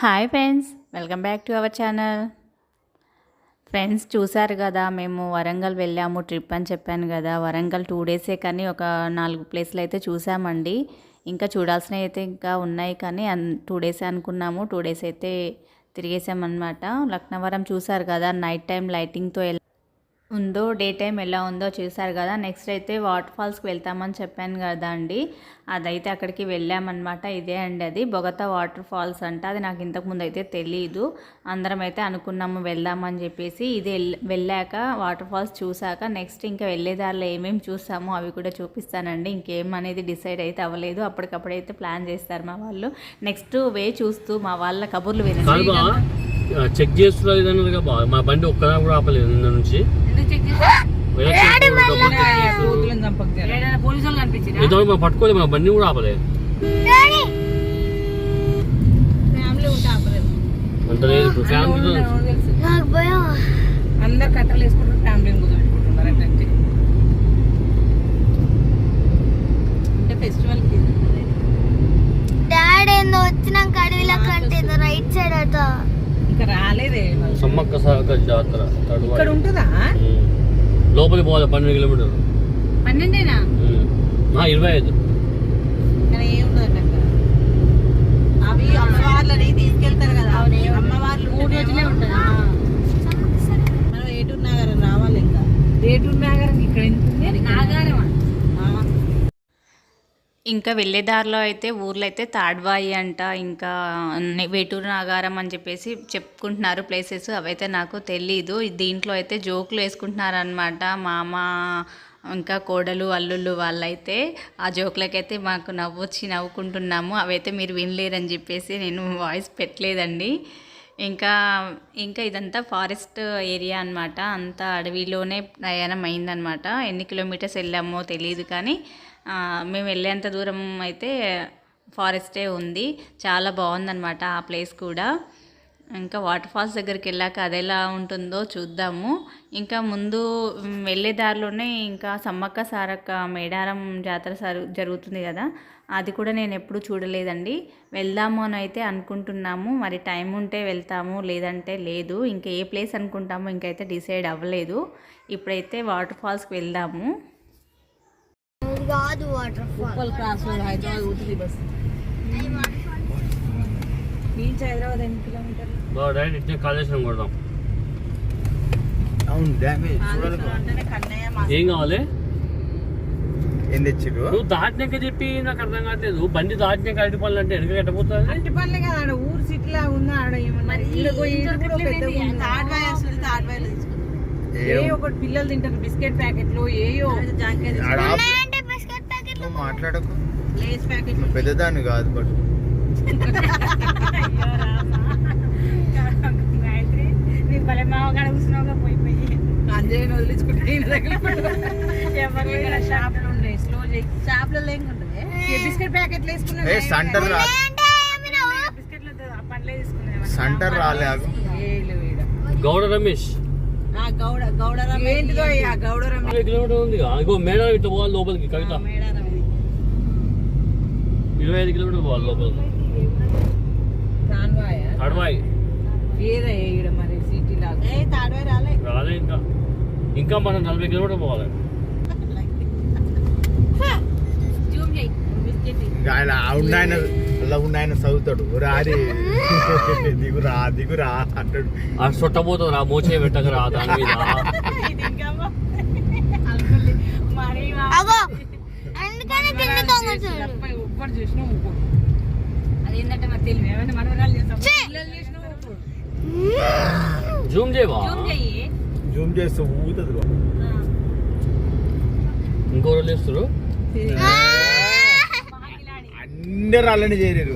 Hi friends welcome back to our channel. Friends చూసారు కదా మేము వరంగల్ వెళ్ళాము ట్రిప్ అని చెప్పాను కదా. వరంగల్ టూ డేసే కానీ ఒక నాలుగు ప్లేస్లు అయితే చూసామండి. ఇంకా చూడాల్సినవి అయితే ఇంకా ఉన్నాయి కానీ టూ డేసే అనుకున్నాము. టూ డేస్ అయితే తిరిగేసామన్నమాట. లక్నవరం చూసారు కదా నైట్ టైం లైటింగ్తో ఎలా ఉందో డే టైం ఎలా ఉందో చూసారు కదా. నెక్స్ట్ అయితే వాటర్ ఫాల్స్కి వెళ్తామని చెప్పాను కదా అండి. అదైతే అక్కడికి వెళ్ళామన్నమాట. ఇదే అండి అది. బొగతా వాటర్ ఫాల్స్ అంట. అది నాకు ఇంతకుముందు అయితే తెలియదు అందరం అయితే అనుకున్నాము వెళ్దామని చెప్పేసి. ఇది వెళ్- వెళ్ళాక వాటర్ ఫాల్స్ చూసాక నెక్స్ట్ ఇంకా వెళ్ళేదారిలో ఏమేమి చూసామో అవి కూడా చూపిస్తానండి. ఇంకేం అనేది డిసైడ్ అయితే అవ్వలేదు. అప్పటికప్పుడైతే ప్లాన్ చేస్తారు మా వాళ్ళు. నెక్స్ట్ వే చూస్తూ మా వాళ్ళ కబుర్లు వినండి. చెక్ చేస్తున్నారు మా బండి ఒక్కదా కూడా ఆపలేదు నుంచి. పోలీసులు పట్టుకోలేదు మా బండి కూడా ఆపలేదు. అంత లేదు ఫ్యామిలీ అందరు కట్టలు వేసుకుంటారు ఫ్యామిలీని కుదిపెట్టుకుంటున్నారు అట్లంటే అంటే ఫెస్టివల్ డాడ్ ఏందో వచ్చినాక అడవిలో కంటే రైట్ సైడ్ అట. ఇంకా రాలేదే. సమ్మక్క సాగ జాతర. ఇక్కడ ఉంటుందా. లోపలికి పోవాలి పన్నెండు కిలోమీటర్లు పన్నెండేనా ఉమ్. ఆ, ఇరవై ఐదు ఇక్కడ ఏం ఉండదు అక్కడ అవి అమ్మవార్లని తీసుకెళ్తారు కదా అమ్మవార్లు మూడు రోజులే ఉంటుంది మనం ఏటూరు నాగారం రావాలి ఇంకా ఏటూరు నాగారం ఇక్కడ ఎంత ఉంది నాగారం ఇంకా వెళ్ళే దారిలో అయితే ఊర్లో అయితే తాడ్వాయి అంట ఇంకా వేటూరు నాగారం అని చెప్పేసి చెప్పుకుంటున్నారు ప్లేసెస్ అవైతే నాకు తెలీదు. దీంట్లో అయితే జోకులు వేసుకుంటున్నారు అనమాట మామ ఇంకా కోడలు అల్లుళ్ళు వాళ్ళైతే ఆ జోకులకైతే మాకు నవ్వొచ్చి నవ్వుకుంటున్నాము. అవైతే మీరు వినలేరని చెప్పేసి నేను వాయిస్ పెట్టలేదండి. ఇంకా ఇంకా ఇదంతా ఫారెస్ట్ ఏరియా అన్నమాట. అంతా అడవిలోనే ప్రయాణం అయిందనమాట ఎన్ని కిలోమీటర్స్ వెళ్ళామో తెలియదు కానీ మేము వెళ్ళేంత దూరం అయితే ఫారెస్టే ఉంది. చాలా బాగుందన్నమాట ఆ ప్లేస్ కూడా. ఇంకా వాటర్ ఫాల్స్ దగ్గరికి వెళ్ళాక అది ఎలా ఉంటుందో చూద్దాము. ఇంకా ముందు వెళ్ళే దారిలోనే ఇంకా సమ్మక్క సారక్క మేడారం జాతర సరు జరుగుతుంది కదా. అది కూడా నేను ఎప్పుడు చూడలేదండి. వెళ్దాము అని అయితే అనుకుంటున్నాము. మరి టైం ఉంటే వెళ్తాము లేదంటే లేదు. ఇంకా ఏ ప్లేస్ అనుకుంటామో ఇంకైతే డిసైడ్ అవ్వలేదు. ఇప్పుడైతే వాటర్ ఫాల్స్కి వెళ్దాము. కాదు waterfall Uppal cross road Hyderabad beach ఎన్ని కిలోమీటర్లు? బాగా డైరెక్ట్ ఇట్నే కాళేశ్వరం కొడదాం. అవును డ్యామేజ్ చూడాలి ఏం కావాలి? ఏం తెచ్చిర్రు? నువ్వు దాటినాక చెప్పి నాకు అర్థం కావట్లేదు. బండి దాటినాక వెనక కట్టపోతుంది అంటి పనులే కదా ఆడ ఊరు సిటీలా ఉందా? ఆడ ఏమన్నా? ఈడ కూడా పెద్దగా ఉంది. ఏ ఒకటి పిల్లలు తింటారు బిస్కెట్ ప్యాకెట్లు ఏయో. ఆడ ఆపు. అంటే బిస్కెట్ ప్యాకెట్ నువ్వు మాట్లాడకు. లేస్ ప్యాకెట్ నువ్వు పెద్దదాన్ని కాదు బట్ అంజయ్యని వదిలించుకుంటే షాపులు ఉండే స్లో షాపులలో ఏం ఉంటుంది. బిస్కెట్ ప్యాకెట్లు వేసుకున్నా ఏ సంటర్ రా. బిస్కెట్లు సంటర్ రాలే. గౌడ రమేష్. గౌడ ఆ గౌడరం ఇరవై కిలోమీటర్ ఉంది ఇగో మేడం ఇట్లా పోవాలి లోపలికి కవిత. మేడారం ఇరవై ఐదు కిలోమీటర్ పోవాలి తాన్వాయ? తడవాయి రాలే. రాలే ఇంకా. ఇంకా మనం నలభై కిలోమీటర్ పోవాలి. ఆయన అలా ఉన్నాయన చదువుతాడు. రారి దిగురా దిగురా అంటాడు. ఆ చుట్టపోతుంది రా మోచే పెట్టకరా దాని మీద. అందుకని ఉప్పుడు చూసినా ఉప్పుడు అదేంటంటే మరి తెలివి ఏమైనా మనవరాలు చేస్తాం పిల్లలు చేసినా జూమ్ చేయవా జూమ్ చెయ్యి జూమ్ చేస్తే ఊగుతుంది బా. ఇంకో రోజు వేస్తారు అందరు అలానే చేరారు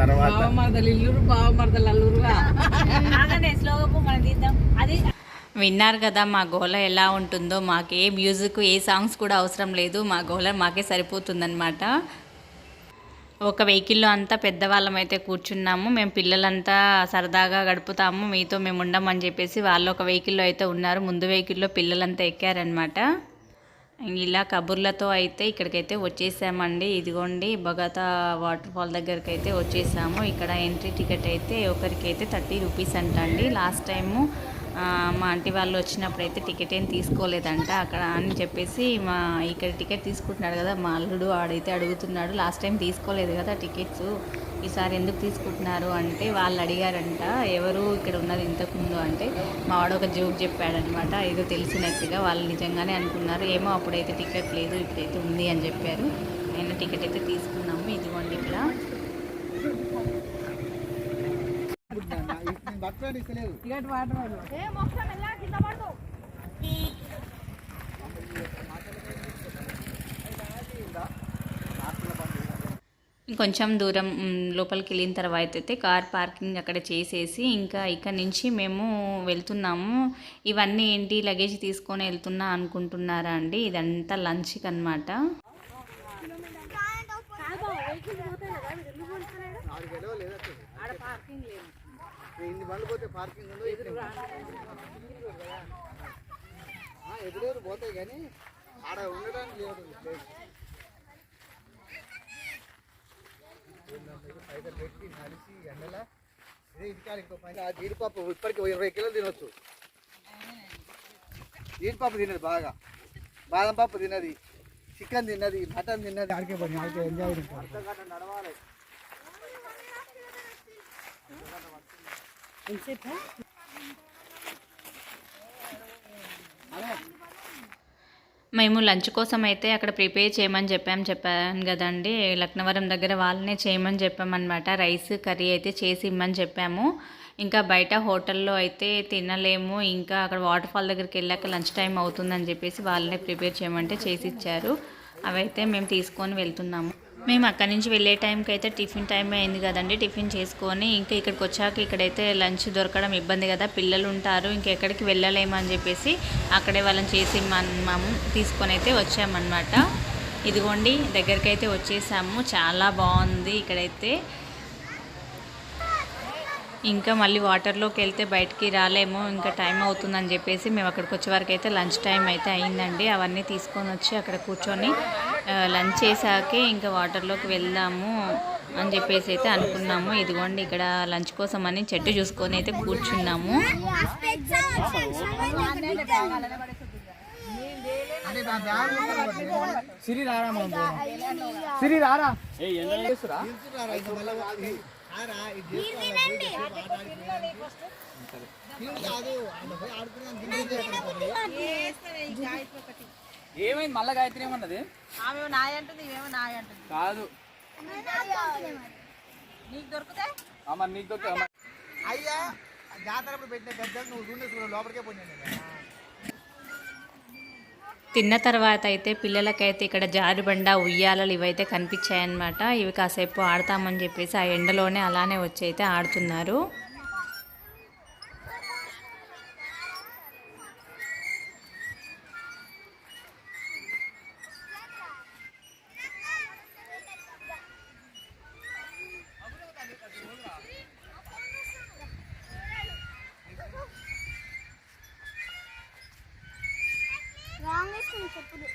తర్వాత బావమరదలు ఇల్లురు బావమరదలు అల్లురుగా స్లోగా మనం తీద్దాం. అది విన్నారు కదా మా గోల ఎలా ఉంటుందో మాకు ఏ మ్యూజిక్ ఏ సాంగ్స్ కూడా అవసరం లేదు మా గోల మాకే సరిపోతుందన్నమాట. ఒక వెహికల్లో అంతా పెద్దవాళ్ళం అయితే కూర్చున్నాము మేము పిల్లలంతా సరదాగా గడుపుతాము మీతో మేము ఉండమని చెప్పేసి వాళ్ళు ఒక వెహికల్లో అయితే ఉన్నారు ముందు వెహికల్లో పిల్లలంతా ఎక్కారనమాట ఇలా కబుర్లతో అయితే ఇక్కడికైతే వచ్చేసామండి ఇదిగోండి బగతా వాటర్ ఫాల్ దగ్గరికి అయితే వచ్చేసాము ఇక్కడ ఎంట్రీ టికెట్ అయితే ఒకరికి అయితే థర్టీ రూపీస్ అంట అండి లాస్ట్ టైము మా ఆంటీ వాళ్ళు వచ్చినప్పుడు అయితే టికెట్ ఏం తీసుకోలేదంట అక్కడ అని చెప్పేసి మా ఇక్కడ టికెట్ తీసుకుంటున్నాడు కదా మా అల్లుడు ఆడైతే అడుగుతున్నాడు లాస్ట్ టైం తీసుకోలేదు కదా టికెట్స్ ఈసారి ఎందుకు తీసుకుంటున్నారు? అంటే వాళ్ళు అడిగారంట ఎవరు ఇక్కడ ఉన్నది ఇంతకుముందు అంటే మా వాడు ఒక జోక్ చెప్పాడనమాట ఏదో తెలిసినట్టుగా వాళ్ళు నిజంగానే అనుకున్నారు ఏమో అప్పుడైతే టికెట్ లేదు ఇప్పుడైతే ఉంది అని చెప్పారు. అయినా టికెట్ అయితే తీసుకున్నాము ఇదిగోండి ఇక్కడ ఇలాంటి వాటర్ వాళ్ళు కొంచెం దూరం లోపలికి వెళ్ళిన తర్వాత అయితే కార్ పార్కింగ్ అక్కడ చేసేసి ఇంకా ఇక్కడ నుంచి మేము వెళ్తున్నాము. ఇవన్నీ ఏంటి? లగేజ్ తీసుకొని వెళ్తున్నా అనుకుంటున్నారా అండి? ఇదంతా లంచ్కి అనమాట ఇన్ని బండ్లు పోతే పార్కింగ్ ఉందో ఎదురు పోతాయి కానీ ఆడ ఉండడానికి లేదు ప్లేస్ పెట్టి కలిసి ఎండల. ఇదే ఇంకో పైన జీడిపప్పు ఇప్పటికి ఇరవై కిలోలు తినొచ్చు. జీడిపప్పు తినదు బాగా. బాదం పప్పు తినది. చికెన్ తిన్నది మటన్ తిన్నది. ఆడికే పడి ఆడికే ఎంజాయ్ నడవాలి. ఎంతసేపు? మేము లంచ్ కోసం అయితే అక్కడ ప్రిపేర్ చేయమని చెప్పాం చెప్పాను కదండి. లక్నవరం దగ్గర వాళ్ళనే చేయమని చెప్పామన్నమాట. రైస్ కర్రీ అయితే చేసి ఇమ్మని చెప్పాము. ఇంకా బయట హోటల్లో అయితే తినలేము. ఇంకా అక్కడ వాటర్ ఫాల్ దగ్గరికి వెళ్ళాక లంచ్ టైం అవుతుందని చెప్పేసి వాళ్ళనే ప్రిపేర్ చేయమంటే చేసి ఇచ్చారు. అవైతే మేము తీసుకొని వెళ్తున్నాము. మేము అక్కడి నుంచి వెళ్ళే టైంకి అయితే టిఫిన్ టైం అయింది కదండి. టిఫిన్ చేసుకొని ఇంకా ఇక్కడికి వచ్చాక ఇక్కడైతే లంచ్ దొరకడం ఇబ్బంది కదా. పిల్లలు ఉంటారు ఇంకెక్కడికి వెళ్ళలేము అని చెప్పేసి అక్కడే వాళ్ళని చేసి మనము తీసుకొని అయితే వచ్చామన్నమాట. ఇదిగోండి దగ్గరికి అయితే వచ్చేసాము. చాలా బాగుంది ఇక్కడైతే. ఇంకా మళ్ళీ వాటర్లోకి వెళ్తే బయటికి రాలేము. ఇంకా టైం అవుతుందని చెప్పేసి మేము అక్కడికి వచ్చే వరకు అయితే లంచ్ టైం అయితే అయిందండి. అవన్నీ తీసుకొని వచ్చి అక్కడ కూర్చొని లంచ్ చేశాకే ఇంకా వాటర్లోకి వెళ్దాము అని చెప్పేసి అయితే అనుకున్నాము. ఇదిగోండి ఇక్కడ లంచ్ కోసం అని చెట్టు చూసుకొని అయితే కూర్చున్నాము. రారా ఏమైంది? మళ్ళా గాయత్రి ఏమన్నది? ఆమె నాయ అంటుంది ఇవేమో నాయ అంటుంది. కాదు. నీకు దొరికితే అమ్మ నీకు అయ్యా జాతరప్పుడు పెట్టిన గద్దలు నువ్వు చూడే లోపలికే పోయినా తిన్న తర్వాత అయితే పిల్లలకైతే ఇక్కడ జారుబండ ఉయ్యాలలు ఇవైతే కనిపించాయన్నమాట. ఇవి కాసేపు ఆడతామని చెప్పేసి ఆ ఎండలోనే అలానే వచ్చి అయితే ఆడుతున్నారు. రాంగ్ వేసుకుని చెప్పులు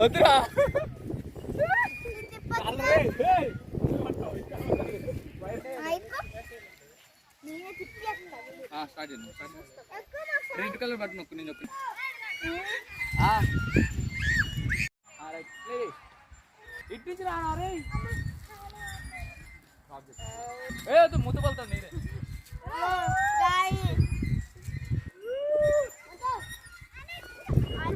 వద్దురా. స్టార్ట్ రెడ్ కలర్ బట్ నొక్కు నేను చెప్పి ఇట్టించి రారే రా రే ఏ వద్దు ముద్దు పలుతాను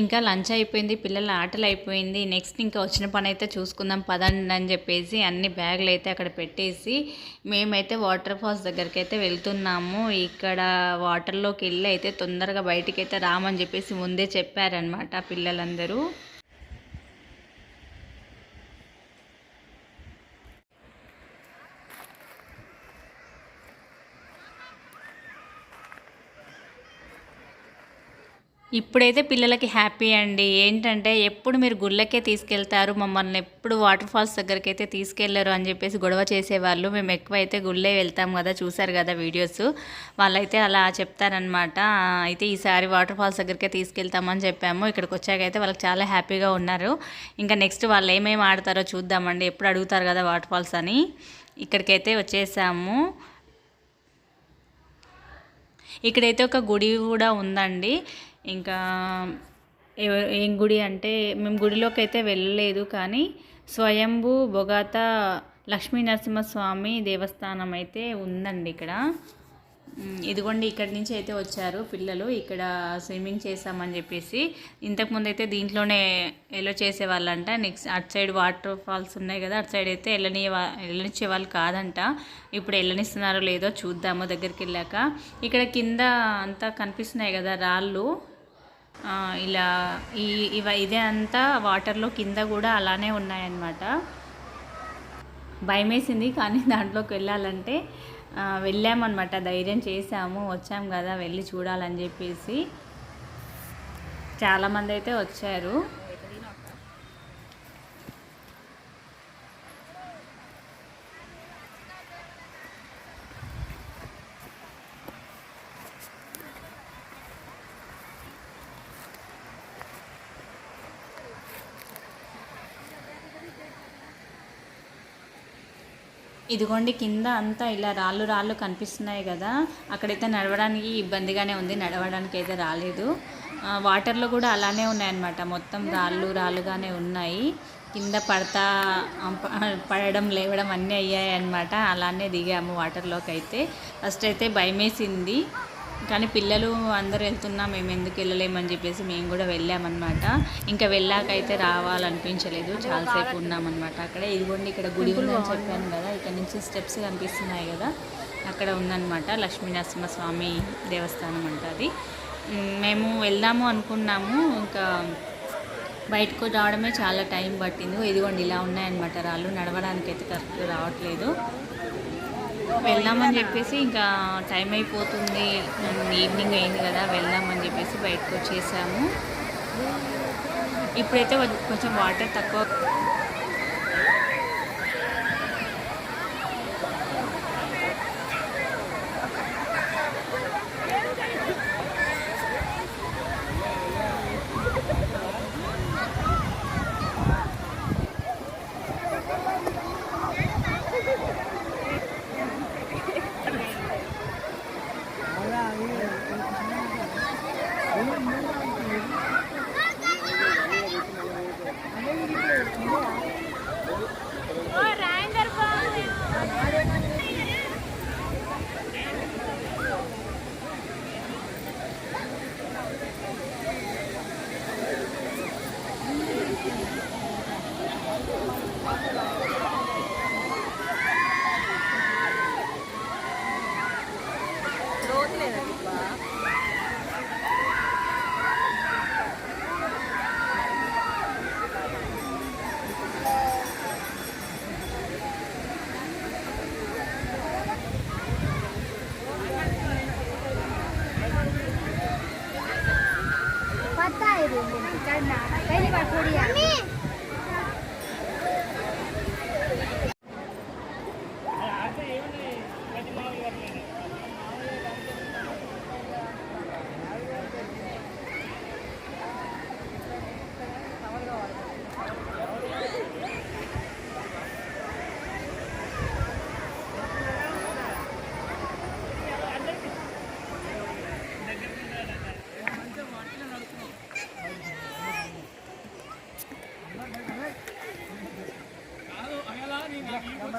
ఇంకా లంచ్ అయిపోయింది పిల్లల ఆటలు అయిపోయింది నెక్స్ట్ ఇంకా వచ్చిన పని అయితే చూసుకుందాం పదండి అని చెప్పేసి అన్ని బ్యాగులు అయితే అక్కడ పెట్టేసి మేమైతే వాటర్ ఫాల్స్ దగ్గరికి అయితే వెళ్తున్నాము. ఇక్కడ వాటర్లోకి వెళ్ళి అయితే తొందరగా బయటికి అయితే రామని చెప్పేసి ముందే చెప్పారనమాట పిల్లలందరూ. ఇప్పుడైతే పిల్లలకి హ్యాపీ అండి. ఏంటంటే ఎప్పుడు మీరు గుళ్ళకే తీసుకెళ్తారు మమ్మల్ని ఎప్పుడు వాటర్ ఫాల్స్ దగ్గరికి అయితే తీసుకెళ్ళరు అని చెప్పేసి గొడవ చేసేవాళ్ళు. మేము ఎక్కువ అయితే గుళ్ళే వెళ్తాం కదా చూసారు కదా వీడియోస్. వాళ్ళైతే అలా చెప్తారనమాట అయితే ఈసారి వాటర్ ఫాల్స్ దగ్గరికే తీసుకెళ్తామని చెప్పాము. ఇక్కడికి వచ్చాక అయితే వాళ్ళకి చాలా హ్యాపీగా ఉన్నారు. ఇంకా నెక్స్ట్ వాళ్ళు ఏమేమి ఆడతారో చూద్దామండి. ఎప్పుడు అడుగుతారు కదా వాటర్ ఫాల్స్ అని. ఇక్కడికైతే వచ్చేసాము. ఇక్కడైతే ఒక గుడి కూడా ఉందండి. ఇంకా ఏం గుడి అంటే మేము గుడిలోకి అయితే వెళ్ళలేదు కానీ స్వయంభూ బొగాత లక్ష్మీ నరసింహస్వామి దేవస్థానం అయితే ఉందండి ఇక్కడ. ఇదిగోండి ఇక్కడి నుంచి అయితే వచ్చారు పిల్లలు. ఇక్కడ స్విమ్మింగ్ చేసామని చెప్పేసి ఇంతకుముందు అయితే దీంట్లోనే ఎలో చేసేవాళ్ళంట. నెక్స్ట్ అటు సైడ్ వాటర్ ఫాల్స్ ఉన్నాయి కదా అటు సైడ్ అయితే వెళ్ళని వెళ్ళనిచ్చే వాళ్ళు కాదంట. ఇప్పుడు వెళ్ళనిస్తున్నారో లేదో చూద్దాము దగ్గరికి వెళ్ళాక. ఇక్కడ కింద అంతా కనిపిస్తున్నాయి కదా రాళ్ళు. ఇలా ఈ ఇవ ఇదే అంతా వాటర్లో కింద కూడా అలానే ఉన్నాయన్నమాట. భయమేసింది కానీ దాంట్లోకి వెళ్ళాలంటే వెళ్ళామన్నమాట. ధైర్యం చేసాము వచ్చాము కదా వెళ్ళి చూడాలని చెప్పేసి. చాలామంది అయితే వచ్చారు. ఇదిగోండి కింద అంతా ఇలా రాళ్ళు రాళ్ళు కనిపిస్తున్నాయి కదా అక్కడైతే నడవడానికి ఇబ్బందిగానే ఉంది నడవడానికి అయితే రాలేదు వాటర్లో కూడా అలానే ఉన్నాయన్నమాట. మొత్తం రాళ్ళు రాళ్ళుగానే ఉన్నాయి. కింద పడతా పడడం లేవడం అన్నీ అయ్యాయి అన్నమాట అలానే దిగాము వాటర్లోకి అయితే ఫస్ట్ అయితే భయమేసింది. కానీ పిల్లలు అందరూ వెళ్తున్నా మేము ఎందుకు వెళ్ళలేమని చెప్పేసి మేము కూడా వెళ్ళామన్నమాట. ఇంకా వెళ్ళాక అయితే రావాలనిపించలేదు. చాలాసేపు ఉన్నామన్నమాట. అక్కడ ఇదిగోండి ఇక్కడ గుడి ఉందని చెప్పాను కదా. ఇక్కడ నుంచి స్టెప్స్ కనిపిస్తున్నాయి కదా. అక్కడ ఉందన్నమాట. లక్ష్మీ నరసింహస్వామి దేవస్థానం అంట అది. మేము వెళ్దాము అనుకున్నాము. ఇంకా బయటకు రావడమే చాలా టైం పట్టింది. ఇదిగోండి ఇలా ఉన్నాయన్నమాట. రాళ్ళు నడవడానికి అయితే కరెక్ట్ రావట్లేదు. వెళ్దామని చెప్పేసి ఇంకా టైం అయిపోతుంది. ఈవినింగ్ అయింది కదా వెళ్దామని చెప్పేసి బయటకు వచ్చేసాము. ఇప్పుడైతే కొంచెం వాటర్ తక్కువ दे दूँगी पहली बार थोड़ी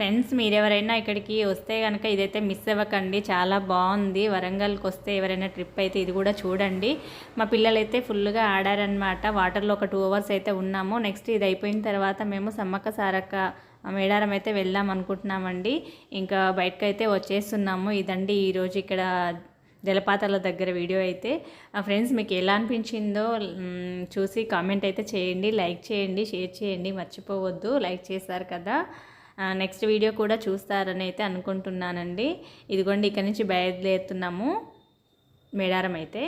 ఫ్రెండ్స్ మీరు ఎవరైనా ఇక్కడికి వస్తే కనుక ఇదైతే మిస్ అవ్వకండి. చాలా బాగుంది. వరంగల్కి వస్తే ఎవరైనా ట్రిప్ అయితే ఇది కూడా చూడండి. మా పిల్లలైతే ఫుల్గా ఆడారనమాట వాటర్లో ఒక టూ అవర్స్ అయితే ఉన్నాము. నెక్స్ట్ ఇది అయిపోయిన తర్వాత మేము సమ్మక్క సారక్క మేడారం అయితే వెళ్దాం అనుకుంటున్నామండి. ఇంకా బయటకు అయితే వచ్చేస్తున్నాము. ఇదండి ఈరోజు ఇక్కడ జలపాతాల దగ్గర వీడియో అయితే. ఫ్రెండ్స్ మీకు ఎలా అనిపించిందో చూసి కామెంట్ అయితే చేయండి. లైక్ చేయండి షేర్ చేయండి. మర్చిపోవద్దు. లైక్ చేశారు కదా. నెక్స్ట్ వీడియో కూడా చూస్తారని అయితే అనుకుంటున్నానండి. ఇదిగోండి ఇక్కడ నుంచి బయలుదేరుతున్నాము. మేడారం అయితే.